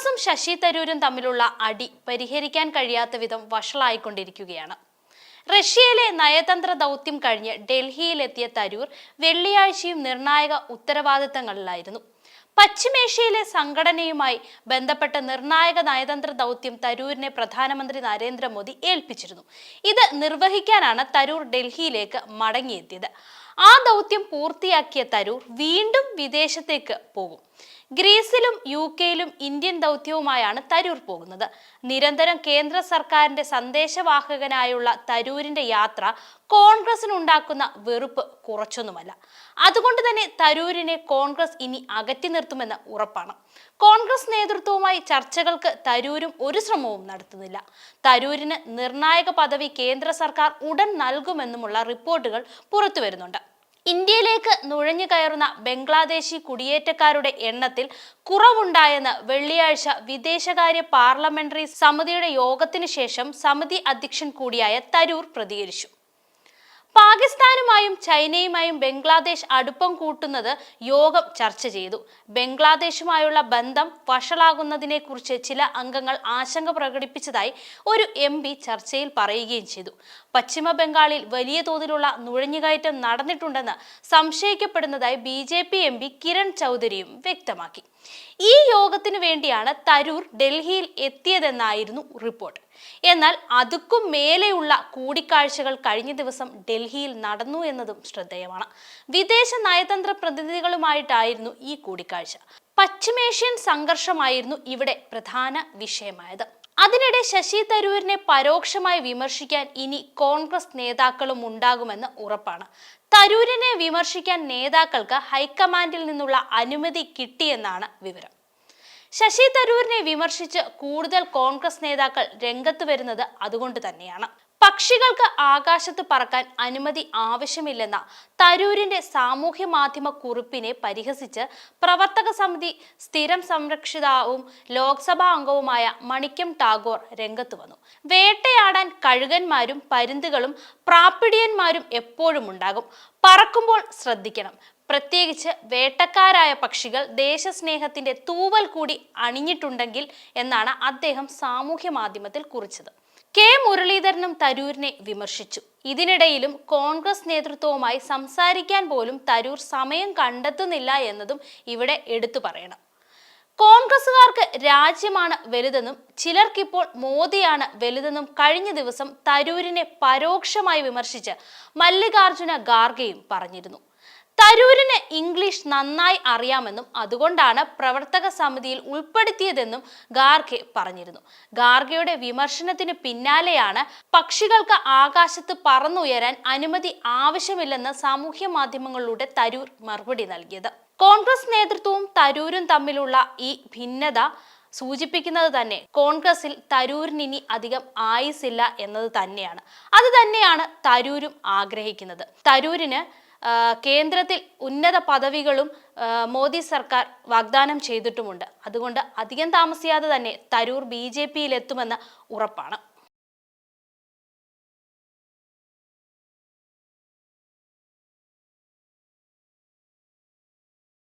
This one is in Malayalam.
കോൺഗ്രസും ശശി തരൂരും തമ്മിലുള്ള അടി പരിഹരിക്കാൻ കഴിയാത്ത വിധം വഷളായിക്കൊണ്ടിരിക്കുകയാണ്. റഷ്യയിലെ നയതന്ത്ര ദൗത്യം കഴിഞ്ഞ് ഡൽഹിയിലെത്തിയ തരൂർ വെള്ളിയാഴ്ചയും നിർണായക ഉത്തരവാദിത്തങ്ങളിലായിരുന്നു. പശ്ചിമേഷ്യയിലെ സംഘടനയുമായി ബന്ധപ്പെട്ട നിർണായക നയതന്ത്ര ദൗത്യം തരൂരിനെ പ്രധാനമന്ത്രി നരേന്ദ്രമോദി ഏൽപ്പിച്ചിരുന്നു. ഇത് നിർവഹിക്കാനാണ് തരൂർ ഡൽഹിയിലേക്ക് മടങ്ങിയെത്തിയത്. ആ ദൗത്യം പൂർത്തിയാക്കിയ തരൂർ വീണ്ടും വിദേശത്തേക്ക് പോകും. ഗ്രീസിലും യു കെയിലും ഇന്ത്യൻ ദൗത്യവുമായാണ് തരൂർ പോകുന്നത്. നിരന്തരം കേന്ദ്ര സർക്കാരിന്റെ സന്ദേശവാഹകനായുള്ള തരൂരിന്റെ യാത്ര കോൺഗ്രസിനുണ്ടാക്കുന്ന വെറുപ്പ് കുറച്ചൊന്നുമല്ല. അതുകൊണ്ട് തന്നെ തരൂരിനെ കോൺഗ്രസ് ഇനി അകറ്റി നിർത്തുമെന്ന് ഉറപ്പാണ്. കോൺഗ്രസ് നേതൃത്വവുമായി ചർച്ചകൾക്ക് തരൂരും ഒരു ശ്രമവും നടത്തുന്നില്ല. തരൂരിന് നിർണായക പദവി കേന്ദ്ര സർക്കാർ ഉടൻ നൽകുമെന്നുമുള്ള റിപ്പോർട്ടുകൾ പുറത്തുവരുന്നുണ്ട്. ഇന്ത്യയിലേക്ക് നുഴഞ്ഞു കയറുന്ന ബംഗ്ലാദേശി കുടിയേറ്റക്കാരുടെ എണ്ണത്തിൽ കുറവുണ്ടായെന്ന് വെള്ളിയാഴ്ച വിദേശകാര്യ പാർലമെന്ററി സമിതിയുടെ യോഗത്തിനു ശേഷം സമിതി അധ്യക്ഷൻ കൂടിയായ തരൂർ പ്രതികരിച്ചു. പാകിസ്ഥാനുമായും ചൈനയുമായും ബംഗ്ലാദേശ് അടുപ്പം കൂട്ടുന്നത് യോഗം ചർച്ച ചെയ്തു. ബംഗ്ലാദേശുമായുള്ള ബന്ധം വഷളാകുന്നതിനെ കുറിച്ച് ചില അംഗങ്ങൾ ആശങ്ക പ്രകടിപ്പിച്ചതായി ഒരു എം ചർച്ചയിൽ പറയുകയും ചെയ്തു. പശ്ചിമ ബംഗാളിൽ വലിയ തോതിലുള്ള നുഴഞ്ഞുകയറ്റം നടന്നിട്ടുണ്ടെന്ന് സംശയിക്കപ്പെടുന്നതായി B J P M P Kiran ചൗധരിയും വ്യക്തമാക്കി. ഈ യോഗത്തിനു വേണ്ടിയാണ് തരൂർ ഡൽഹിയിൽ എത്തിയതെന്നായിരുന്നു റിപ്പോർട്ട്. എന്നാൽ അതുക്കും മേലെയുള്ള കൂടിക്കാഴ്ചകൾ കഴിഞ്ഞ ദിവസം ഡൽഹിയിൽ നടന്നു എന്നതും ശ്രദ്ധേയമാണ്. വിദേശ നയതന്ത്ര പ്രതിനിധികളുമായിട്ടായിരുന്നു ഈ കൂടിക്കാഴ്ച. പശ്ചിമേഷ്യൻ സംഘർഷമായിരുന്നു ഇവിടെ പ്രധാന വിഷയമായത്. അതിനിടെ ശശി തരൂരിനെ പരോക്ഷമായി വിമർശിക്കാൻ ഇനി കോൺഗ്രസ് നേതാക്കളും ഉണ്ടാകുമെന്ന് ഉറപ്പാണ്. തരൂരിനെ വിമർശിക്കാൻ നേതാക്കൾക്ക് ഹൈക്കമാൻഡിൽ നിന്നുള്ള അനുമതി കിട്ടിയെന്നാണ് വിവരം. ശശി തരൂരിനെ വിമർശിച്ച് കൂടുതൽ കോൺഗ്രസ് നേതാക്കൾ രംഗത്ത് വരുന്നത് അതുകൊണ്ട് തന്നെയാണ്. പക്ഷികൾക്ക് ആകാശത്ത് പറക്കാൻ അനുമതി ആവശ്യമില്ലെന്ന തരൂരിന്റെ സാമൂഹ്യ മാധ്യമ കുറിപ്പിനെ പരിഹസിച്ച് പ്രവർത്തക സമിതി സ്ഥിരം സംരക്ഷിതാവും ലോക്സഭാ അംഗവുമായ മണിക്കം ടാഗോർ രംഗത്ത് വന്നു. വേട്ടയാടാൻ കഴുകന്മാരും പരുന്തുകളും പ്രാപ്പിടിയന്മാരും എപ്പോഴും ഉണ്ടാകും. പറക്കുമ്പോൾ ശ്രദ്ധിക്കണം. പ്രത്യേകിച്ച് വേട്ടക്കാരായ പക്ഷികൾ ദേശസ്നേഹത്തിന്റെ തൂവൽ കൂടി അണിഞ്ഞിട്ടുണ്ടെങ്കിൽ എന്നാണ് അദ്ദേഹം സാമൂഹ്യ മാധ്യമത്തിൽ കുറിച്ചത്. കെ. മുരളീധരനും തരൂരിനെ വിമർശിച്ചു. ഇതിനിടയിലും കോൺഗ്രസ് നേതൃത്വവുമായി സംസാരിക്കാൻ പോലും തരൂർ സമയം കണ്ടെത്തുന്നില്ല എന്നതും ഇവിടെ എടുത്തു പറയണം. കോൺഗ്രസുകാർക്ക് രാജ്യമാണ് വലുതെന്നും ചിലർക്കിപ്പോൾ മോദിയാണ് വലുതെന്നും കഴിഞ്ഞ ദിവസം തരൂരിനെ പരോക്ഷമായി വിമർശിച്ച് മല്ലികാർജുന ഖാർഗെയും പറഞ്ഞിരുന്നു. തരൂരിന് ഇംഗ്ലീഷ് നന്നായി അറിയാമെന്നും അതുകൊണ്ടാണ് പ്രവർത്തക സമിതിയിൽ ഉൾപ്പെടുത്തിയതെന്നും ഗാർഗെ പറഞ്ഞിരുന്നു. ഗാർഗയുടെ വിമർശനത്തിന് പിന്നാലെയാണ് പക്ഷികൾക്ക് ആകാശത്ത് പറന്നുയരാൻ അനുമതി ആവശ്യമില്ലെന്ന് സാമൂഹ്യ മാധ്യമങ്ങളിലൂടെ തരൂർ മറുപടി നൽകിയത്. കോൺഗ്രസ് നേതൃത്വവും തരൂരും തമ്മിലുള്ള ഈ ഭിന്നത സൂചിപ്പിക്കുന്നത് തന്നെ കോൺഗ്രസിൽ തരൂരിന് ഇനി അധികം ആയുസില്ല എന്നത് തന്നെയാണ്. അത് തന്നെയാണ് തരൂരും ആഗ്രഹിക്കുന്നത്. തരൂരിന് കേന്ദ്രത്തിൽ ഉന്നത പദവികളും മോദി സർക്കാർ വാഗ്ദാനം ചെയ്തിട്ടുമുണ്ട്. അതുകൊണ്ട് അധികം താമസിയാതെ തന്നെ തരൂർ ബി ജെ പിയിലെത്തുമെന്ന് ഉറപ്പാണ്.